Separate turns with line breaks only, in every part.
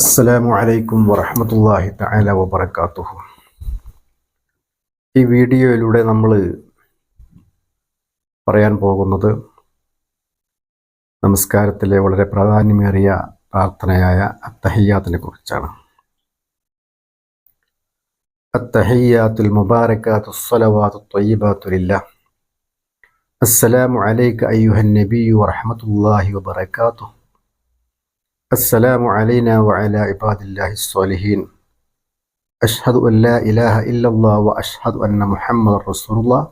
അസ്സലാമു അലൈക്കും വറഹമത്തല്ലാഹി തആല വബറകാതുഹു. ഈ വീഡിയോയിലൂടെ നമ്മൾ പറയാൻ പോകുന്നത് നമസ്കാരത്തിലെ വളരെ പ്രാധാന്യമേറിയ പ്രാർത്ഥനയായ അത്തഹയ്യാത്തിനെ കുറിച്ചാണ്. അത്തഹയ്യാത്തുൽ മുബാരക്കാത്തു സ്വലവാത്തു അസ്സലാമു അലൈക അയ്യുഹൻ നബിയു വറഹമത്തല്ലാഹി വബറകാതുഹു. السلام علينا وعلى عباد الله الصالحين أشهد أن لا إله إلا الله وأشهد أن محمد رسول الله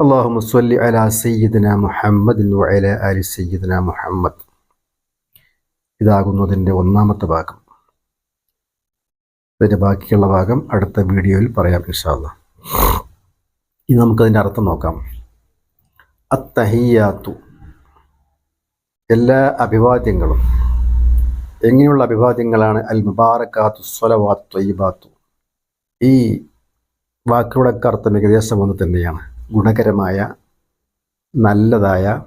اللهم صل على سيدنا محمد وعلى آل سيدنا محمد ഇതാകുന്നതിൻ്റെ ഒന്നാമത്തെ ഭാഗം ഇതിൻ്റെ ബാക്കിയുള്ള ഭാഗം അടുത്ത വീഡിയോയിൽ പറയാം ഇൻഷാല്ല ഇനി നമുക്കതിൻ്റെ അർത്ഥം നോക്കാം അത്തഹിയാത്തു എല്ലാ അഭിവാദ്യങ്ങളും. എങ്ങനെയുള്ള അഭിവാദ്യങ്ങളാണ്? അൽ മുബാറക്കാത്തു സ്വലവാത്തു ത്വയ്യബാത്തു ഈ വാക്കുകളൊക്കെ അർത്ഥം ഏകദേശം ഒന്ന് തന്നെയാണ്. ഗുണകരമായ നല്ലതായ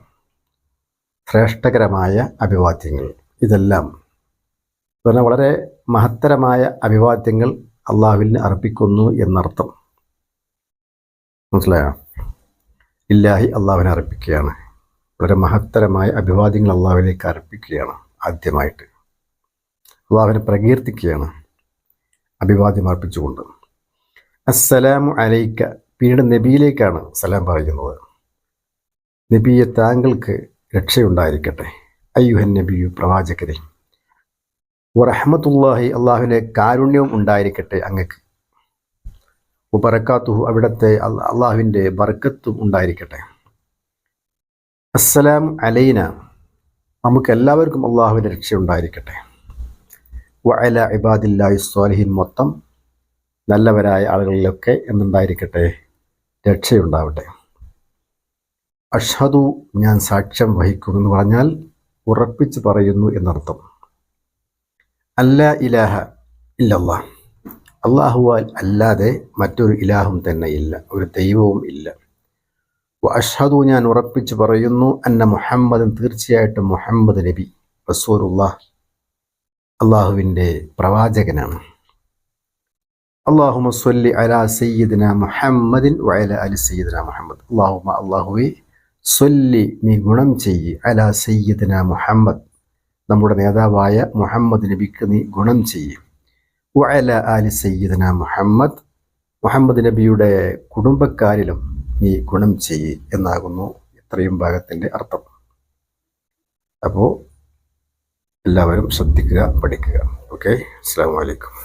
ശ്രേഷ്ഠകരമായ അഭിവാദ്യങ്ങൾ ഇതെല്ലാം. പറഞ്ഞാൽ വളരെ മഹത്തരമായ അഭിവാദ്യങ്ങൾ അള്ളാഹുവിന് അർപ്പിക്കുന്നു എന്നർത്ഥം. മനസ്സിലായോ? ഇല്ലാഹി അള്ളാഹുവിനെ അർപ്പിക്കുകയാണ്. വളരെ മഹത്തരമായ അഭിവാദ്യങ്ങൾ അള്ളാഹുവിലേക്ക് അർപ്പിക്കുകയാണ് ആദ്യമായിട്ട്. അള്ളാഹുവിനെ പ്രകീർത്തിക്കുകയാണ് അഭിവാദ്യം അർപ്പിച്ചുകൊണ്ട്. അസ്സലാമു അലൈക്ക. പിന്നീട് നബിയിലേക്കാണ് സലാം പറയുന്നത്. നബിയെ താങ്കൾക്ക് രക്ഷയുണ്ടായിരിക്കട്ടെ. അയ്യുഹൻ നബിയു പ്രവാചകരെ. വറഹമത്തുല്ലാഹി അള്ളാഹുവിന്റെ കാരുണ്യവും ഉണ്ടായിരിക്കട്ടെ അങ്ങക്ക്. ബറക്കാത്തുഹു അവിടുത്തെ അള്ളാഹുവിന്റെ ബർക്കത്തും ഉണ്ടായിരിക്കട്ടെ. അസ്സലാം അലൈന. നമുക്ക് എല്ലാവർക്കും അള്ളാഹുവിന്റെ രക്ഷ ഉണ്ടായിരിക്കട്ടെ വഅല ഇബാദില്ലാഹി സ്വാലിഹിൻ മൊത്തം നല്ലവരായ ആളുകളിലൊക്കെ എന്നുണ്ടായിരിക്കട്ടെ രക്ഷയുണ്ടാവട്ടെ. അഷദു ഞാൻ സാക്ഷ്യം വഹിക്കുമെന്ന് പറഞ്ഞാൽ ഉറപ്പിച്ച് പറയുന്നു എന്നർത്ഥം. അല്ല ഇലാഹ ഇല്ലല്ലാ അള്ളാഹുവാൽ അല്ലാതെ മറ്റൊരു ഇലാഹും തന്നെ ഇല്ല. ഒരു ദൈവവും ഇല്ല. അഷദു ഞാൻ ഉറപ്പിച്ച് പറയുന്നു അന്ന മുഹമ്മദൻ തീർച്ചയായിട്ടും മുഹമ്മദ് നബി റസൂലുള്ള അള്ളാഹുവിന്റെ പ്രവാചകനാണ്. അള്ളാഹുമ സൊല്ലി അലാ സയ്യിദിന മുഹമ്മദിൻ വയല അലി സയ്യിദിന മുഹമ്മദ്. അള്ളാഹുമ അള്ളാഹുവെ സൊല്ലി നീ ഗുണം ചെയ്യ് അലാ സയ്യിദിന മുഹമ്മദ്. നമ്മുടെ നേതാവായ മുഹമ്മദ് നബിക്ക് നീ ഗുണം ചെയ്യ്. വയല അലി സയ്യിദിന മുഹമ്മദ്. മുഹമ്മദ് നബിയുടെ കുടുംബക്കാരിലും നീ ഗുണം ചെയ്യ് എന്നാകുന്നു ഇത്രയും ഭാഗത്തിന്റെ അർത്ഥം. അപ്പോൾ എല്ലാവരും ശ്രദ്ധിക്കുക പഠിക്കുക. ഓക്കെ? അസ്സാം വലൈക്കും